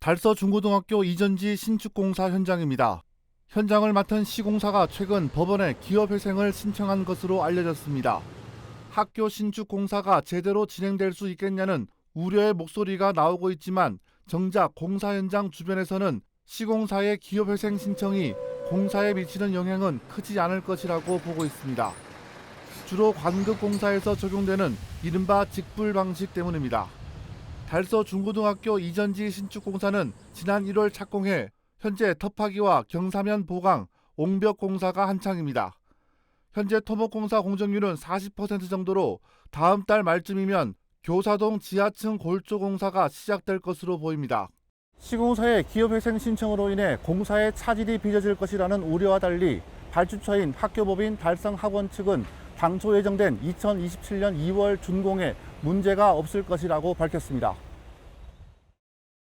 달서 중고등학교 이전지 신축공사 현장입니다. 현장을 맡은 시공사가 최근 법원에 기업회생을 신청한 것으로 알려졌습니다. 학교 신축공사가 제대로 진행될 수 있겠냐는 우려의 목소리가 나오고 있지만 정작 공사 현장 주변에서는 시공사의 기업회생 신청이 공사에 미치는 영향은 크지 않을 것이라고 보고 있습니다. 주로 관급 공사에서 적용되는 이른바 직불 방식 때문입니다. 달서 중고등학교 이전지 신축 공사는 지난 1월 착공해 현재 터파기와 경사면 보강, 옹벽 공사가 한창입니다. 현재 토목 공사 공정률은 40% 정도로 다음 달 말쯤이면 교사동 지하층 골조 공사가 시작될 것으로 보입니다. 시공사의 기업회생 신청으로 인해 공사의 차질이 빚어질 것이라는 우려와 달리 발주처인 학교법인 달성학원 측은 당초 예정된 2027년 2월 준공에 문제가 없을 것이라고 밝혔습니다.